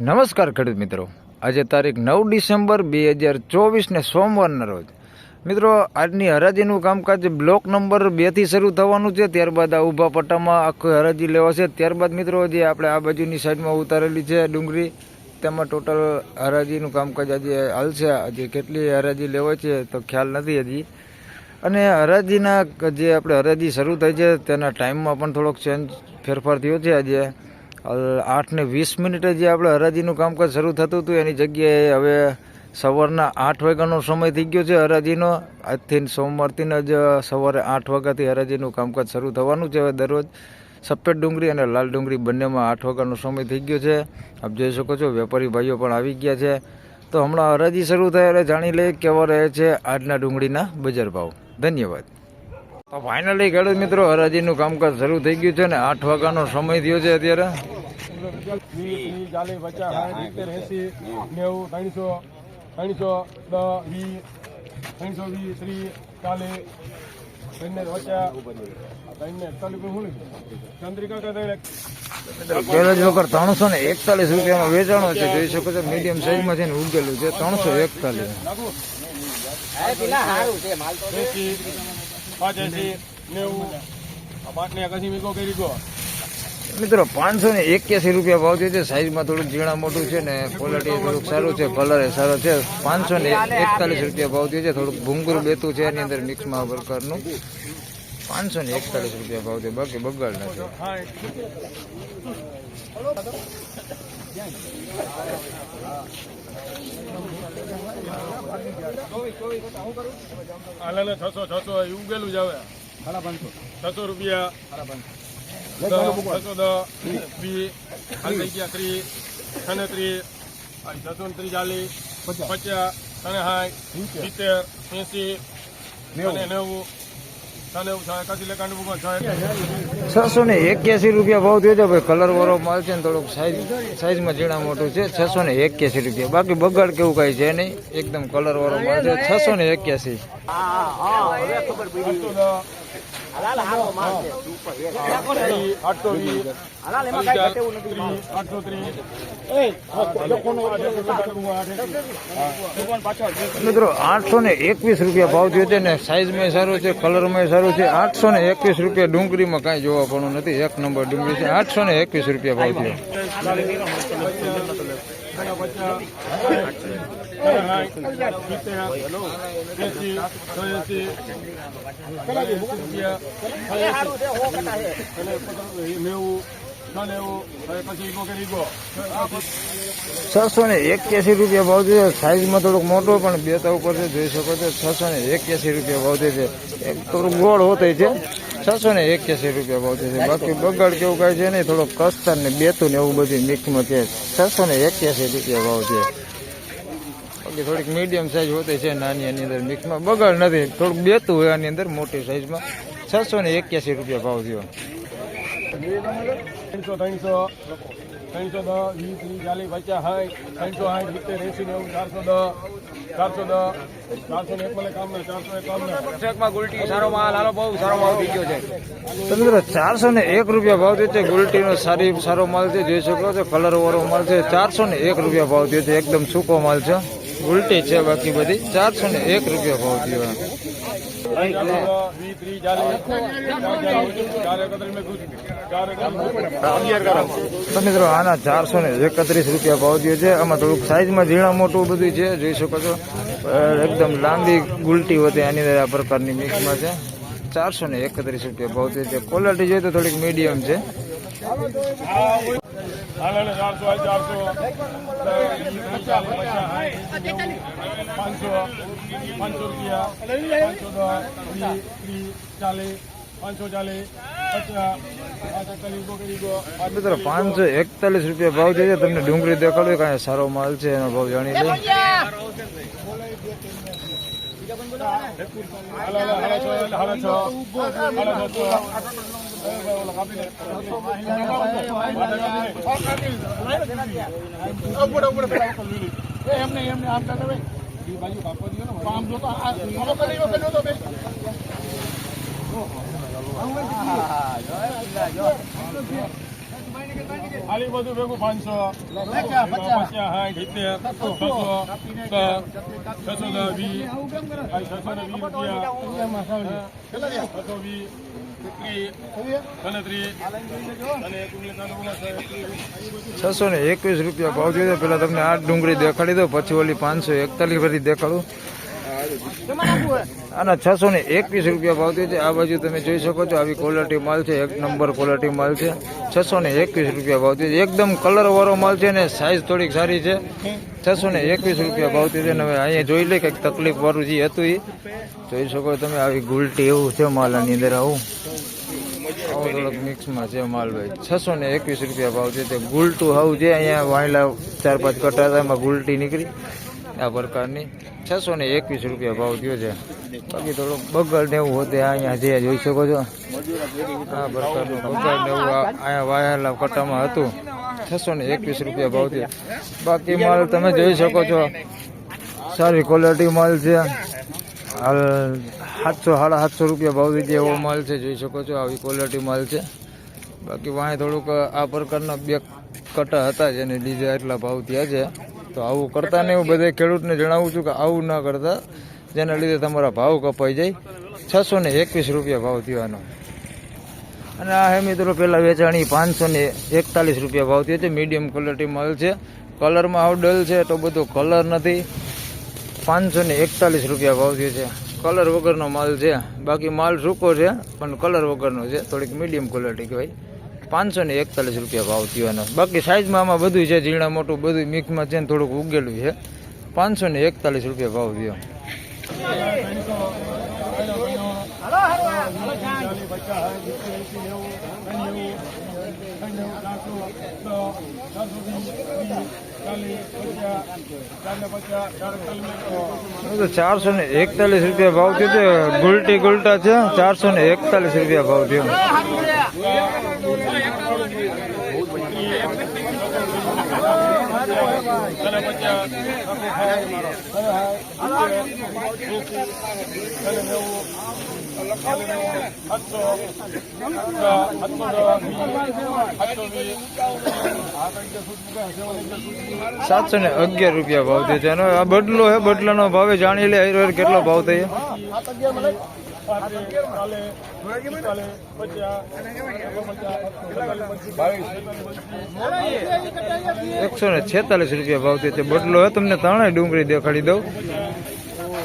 નમસ્કાર ખેડૂત મિત્રો. આજે તારીખ નવ ડિસેમ્બર બે હજાર ચોવીસને સોમવારના રોજ. મિત્રો, આજની હરાજીનું કામકાજ બ્લોક નંબર બેથી શરૂ થવાનું છે. ત્યારબાદ આ ઊભા પટ્ટામાં આખી હરાજી લેવાશે. ત્યારબાદ મિત્રો, જે આપણે આ બાજુની સાઈડમાં ઉતારેલી છે ડુંગળી, તેમાં ટોટલ હરાજીનું કામકાજ આજે હાલશે. આજે કેટલી હરાજી લેવાય છે તો ખ્યાલ નથી હજી. અને હરાજીના જે આપણે હરાજી શરૂ થઈ છે તેના ટાઈમમાં પણ થોડોક ચેન્જ ફેરફાર થયો છે આજે. આઠ ને વીસ મિનિટે જે આપણે હરાજીનું કામકાજ શરૂ થતું હતું, એની જગ્યાએ હવે સવારના આઠ વાગ્યાનો સમય થઈ ગયો છે હરાજીનો. આજથી સોમવારથી જ સવારે આઠ વાગ્યાથી હરાજીનું કામકાજ શરૂ થવાનું છે. હવે દરરોજ સફેદ ડુંગળી અને લાલ ડુંગળી બંનેમાં આઠ વાગ્યાનો સમય થઈ ગયો છે. આપ જોઈ શકો છો, વેપારી ભાઈઓ પણ આવી ગયા છે. તો હમણાં હરાજી શરૂ થાય એટલે જાણી લઈએ કેવા રહે છે આજના ડુંગળીના બજાર ભાવ. ધન્યવાદ. તો ફાઇનલી ખેડૂત મિત્રો, હરાજીનું કામકાજ શરૂ થઈ ગયું છે ને આઠ વાગ્યાનો સમય થયો છે અત્યારે. વીસ ચાલીસ પચાસ સાઠ સિત્તેર એસી નેવું. ત્રણસો ત્રણસો દસ વીસ ત્રણસો વીસ ત્રીસ ચાલીસ ત્રણને પચાસ ત્રણને એકતાલીસ શું? ચંદ્રિકા કે ત્રણ પેલો જ વખત ત્રણસો ને એકતાલીસ રૂપિયામાં વેચાણો છે. જોઈ શકો છો મીડિયમ સાઈઝમાં છે ને ઉગેલું છે. ત્રણસો એકતાલીસ. પાંચ એસી નેવું. આ પાંચને એકાસી મીકો કરી ગયો? મિત્રો, પાંચસો ને એક્યાસી રૂપિયા ભાવ થયો સાઈઝમાં થોડુંક ઝીણા મોટું છે ને ક્વોલિટી થોડુંક સારું છે કલર એ સારો છે. પાંચસો ને એકતાલીસ રૂપિયા ભાવ થયો છે થોડુંક ભૂંગરું બેતું છે, એની અંદર મિક્સમાં પ્રકારનું પાંચસો ને એકતાલીસ રૂપિયા ભાવ છે, બાકી બગાડ નથી છસો છસો ઉગેલું જ આવે. છસો રૂપિયા. છસો દસ વીસ હાલ ત્રીસ છને ત્રીસ છસો ને ચાલીસ પચાસ સાઠ સિત્તેર એસી અને નેવું. છસો ને એક્યાસી રૂપિયા ભાવ થયો છે ભાઈ કલર વાળો માલ છે ને થોડોક સાઈઝ સાઈઝમાં ઝીણા મોટું છે છસો ને એક્યાસી રૂપિયા. બાકી બગાડ કેવું કાંઈ છે નહીં એકદમ કલર વાળો માલ છે છસો ને એક્યાસી. મિત્રો આઠસો ને એકવીસ રૂપિયા ભાવ થયો છે ને સાઈઝમાં સારું છે, કલરમાં સારું છે. આઠસો ને એકવીસ રૂપિયા ડુંગળીમાં કાંઈ જોવા પણ નથી. એક નંબર ડુંગળી છે. આઠસો ને એકવીસ રૂપિયા ભાવ થયો છસો ને એક્યાસી રૂપિયા ભાવ છે સાઈઝમાં થોડુંક મોટો, પણ બે તા ઉપર છે, જોઈ શકો છો. છસો ને એક્યાસી રૂપિયા ભાવ છે થોડુંક ગોળ હોતે છે. છસો ને એક્યાસી રૂપિયા ભાવ છે બાકી બગાડ કેવું કાંઈ છે નહીં. થોડુંક કસ્તર ને બેતું ને એવું બધું મિક્સમાં છે. છસો ને એક્યાસી રૂપિયા ભાવ છે. બાકી થોડીક મીડિયમ સાઇઝ હોતી છે નાની એની અંદર મિક્સમાં બગાડ નથી. થોડુંક બેતું હોય આની અંદર મોટી સાઇઝમાં છસો ને એક્યાસી રૂપિયા ભાવ થયો. ત્રણસો ત્રણસો ત્રણસો દસ વીસ ત્રીસ ચાલીસ પચાસ સાઠ ત્રણસો સાઠ સિત્તેર એસી નેવું ચારસો દસ ચારસો દસ ચારસો ને એક કામ ચારસો એકાવન. સારો માલ હાલો બહુ સારો ભાવ થઈ ગયો છે. તો મિત્રો ચારસો ને એક રૂપિયા ભાવ થયો છે. ગુલટીનો સારી સારો માલ છે. જોઈ શકો છો કલર વાળો માલ છે. ચારસો ને એક રૂપિયા ભાવ થયો છે. એકદમ સૂકો માલ છે. ગુલટી છે બાકી બધી. ચારસો ને એક રૂપિયા ભાવ થયો તો મિત્રો, આના ચારસો ને એકત્રીસ રૂપિયા ભાવ થયો છે. આમાં થોડુંક સાઈઝમાં ઝીણા મોટું બધું છે, જોઈ શકો છો. એકદમ લાંબી ગુલટી હોતી આની આ પ્રકારની મિક્સમાં છે. ચારસો ને એકત્રીસ રૂપિયા ભાવ થયો છે. ક્વોલિટી જોઈએ તો થોડીક મીડિયમ છે. હાલે ચારસો ચારસો પચાસ પાંચસો રૂપિયા પાંચસો દસ ત્રીસ ચાલીસ પાંચસો ચાલીસ મિત્રો પાંચસો એકતાલીસ રૂપિયા ભાવ છે તમને ડુંગળી દેખાડો કાંઈ સારો માલ છે એનો ભાવ જાણી લો એમને એમને આમ કાઢે ભાઈ બાજુ કાપવા દો ને આમ જો તો બધું ભેગું પાંચસો પચાસ સાઠ સિત્તેર છસો છસો વીસ છસો વીસ રૂપિયા છસો વીસ છસો ને એકવીસ રૂપિયા ભાવ જોઈએ. પેલા તમને આઠ ડુંગળી દેખાડી દો, પછી ઓલી પાંચસો એકતાલીસ ભરી દેખાડું. આના છસો ને એકવીસ રૂપિયા ભાવ થયો છે. આ બાજુ તમે જોઈ શકો છો, આવી ક્વોલિટી માલ છે. એક નંબર ક્વોલિટી માલ છે. છસો ને એકવીસ રૂપિયા ભાવ થયો છે. એકદમ કલર વાળો માલ છે ને સાઇઝ થોડીક સારી છે. છસો ને એકવીસ રૂપિયા ભાવ થયો છે ને અહીંયા જોઈ લે કંઈક તકલીફ વાળું જે હતું એ જોઈ શકો તમે, આવી ગુલટી એવું છે માલ આની અંદર આવું. આવો મિક્સમાં છે માલ ભાઈ. છસો ને એકવીસ રૂપિયા ભાવ છે. તે ગુલટું હાવ છે, અહીંયા વાયલા ચાર પાંચ કટા હતા એમાં ગુલટી નીકળી. આ પ્રકારની છસો ને એકવીસ રૂપિયા ભાવ થયો છે. બાકી થોડોક બગલ ને એવું હોતે અહીંયા જે જોઈ શકો છો. આ પ્રકારનું બગલ ને એવું અહીંયા વાયેલા કટામાં હતું. છસો ને એકવીસ રૂપિયા ભાવ થયો. બાકી માલ તમે જોઈ શકો છો. સારી ક્વોલિટી માલ છે. હાલ સાતસો, સાડા સાતસો રૂપિયા ભાવ દીધી એવો માલ છે. જોઈ શકો છો આવી ક્વોલિટી માલ છે. બાકી વાંહે થોડુંક આ પ્રકારના બે કટા હતા જેને લીધે એટલા ભાવ થયા છે. તો આવું કરતા ને હું બધા ખેડૂતને જણાવું છું કે આવું ના કરતા, જેના લીધે તમારા ભાવ કપાઈ જાય. છસો ને એકવીસ રૂપિયા ભાવ થવાનો અને આ હે મિત્રો પહેલાં વેચાણી પાંચસો ને એકતાલીસ રૂપિયા ભાવ થયો છે. મીડિયમ ક્વોલિટી માલ છે. કલરમાં આવ ડલ છે તો બધો કલર નથી. પાંચસો ને એકતાલીસ રૂપિયા ભાવ થયો છે. કલર વગરનો માલ છે. બાકી માલ સૂકો છે, પણ કલર વગરનો છે. થોડીક મીડિયમ ક્વોલિટી કહેવાય. પાંચસો ને એકતાલીસ રૂપિયા ભાવ થયો બાકી સાઈઝમાં આમાં બધું છે, ઝીણા મોટું બધું મિક્સમાં છે ને થોડુંક ઉગેલું છે. પાંચસો ને એકતાલીસ રૂપિયા ભાવ થયો. ચારસો ને એકતાલીસ રૂપિયા ભાવ થયો ગુલટી ગુલટા છે, ચારસો ને એકતાલીસ રૂપિયા ભાવ થયો. સાતસો ને અગિયાર રૂપિયા ભાવ થયો છે આ બદલો હે, બદલાનો ભાવે જાણી લે કેટલો ભાવ થયો? એકસો ને છેતાલીસ રૂપિયા ભાવ થયો છે બદલો હોય તમને ત્રણેય ડુંગળી દેખાડી દઉં.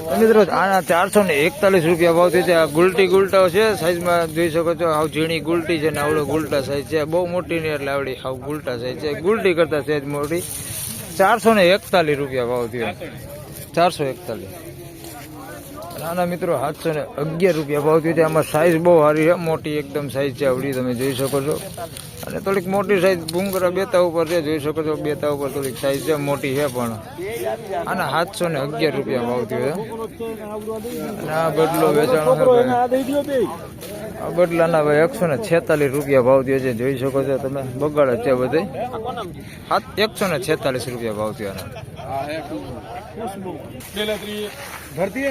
તો મિત્રો, આના ચારસો ને એકતાલીસ રૂપિયા ભાવ થયો છે આ ગુલટી ગુલટાઓ છે. સાઈઝમાં જોઈ શકો છો હાવ ઝીણી ગુલટી છે ને આવડો ગુલટા સાઈઝ છે. બહુ મોટી નહીં એટલે આવડી હાવ ગુલટા સાઈઝ છે. ગુલટી કરતા સાઈઝ મોટી. ચારસો ને એકતાલીસ રૂપિયા ભાવ ચારસો એકતાલીસ. નાના મિત્રો, સાતસો ને અગિયાર રૂપિયા ભાવ થયું છે. આમાં સાઈઝ બહુ સારી છે. મોટી એકદમ સાઈઝ છે આવડી, તમે જોઈ શકો છો. અને થોડીક મોટી સાઈઝ ભૂંગરા બેતા ઉપર છે, જોઈ શકો છો. બેતા ઉપર થોડીક સાઇઝ છે, મોટી છે પણ. આના સાતસો ને અગિયાર રૂપિયા ભાવ થયો છે. અને આ બદલો વેચાણો આ બદલાના ભાઈ એકસો ને છેતાલીસ રૂપિયા ભાવ થયો છે. જોઈ શકો છો તમે. બગાડ છે બધે. એકસો ને છેતાલીસ રૂપિયા ભાવ થયો ભરતી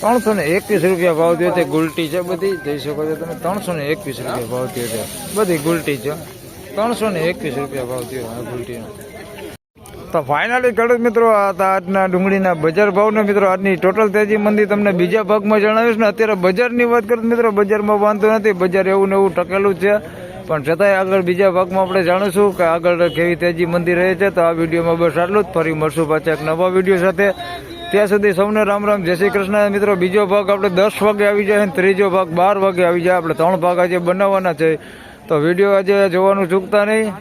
ત્રણસો ને એકવીસ રૂપિયા ભાવ થયો છે, ગુલટી છે બધી. જઈ શકો છો તમે, ત્રણસો ને એકવીસ રૂપિયા ભાવ થયો છે. બધી ગુલટી છે. ત્રણસો ને એકવીસ રૂપિયા ભાવ થયો ગુલટીનો. તો ફાઇનલી ખેડૂત મિત્રો, આ આજના ડુંગળીના બજાર ભાવને મિત્રો, આજની ટોટલ તેજી મંદી તમને બીજા ભાગમાં જણાવીશ ને અત્યારે બજારની વાત કરું મિત્રો, બજારમાં વાંધો નથી, બજાર એવું ને એવું ટકેલું છે. પણ છતાંય આગળ બીજા ભાગમાં આપણે જાણીશું કે આગળ કેવી તેજી મંદી રહે છે. તો આ વિડીયોમાં બસ આટલું જ. ફરી મળશું પાછા એક નવા વીડિયો સાથે. ત્યાં સુધી સૌને રામ રામ. જય શ્રી કૃષ્ણ. મિત્રો, બીજો ભાગ આપણે દસ વાગે આવી જાય અને ત્રીજો ભાગ બાર વાગે આવી જાય. આપણે ત્રણ ભાગ આજે બનાવવાના છે. તો વીડિયો આજે જોવાનું ચૂકતા નહીં.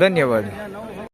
ધન્યવાદ.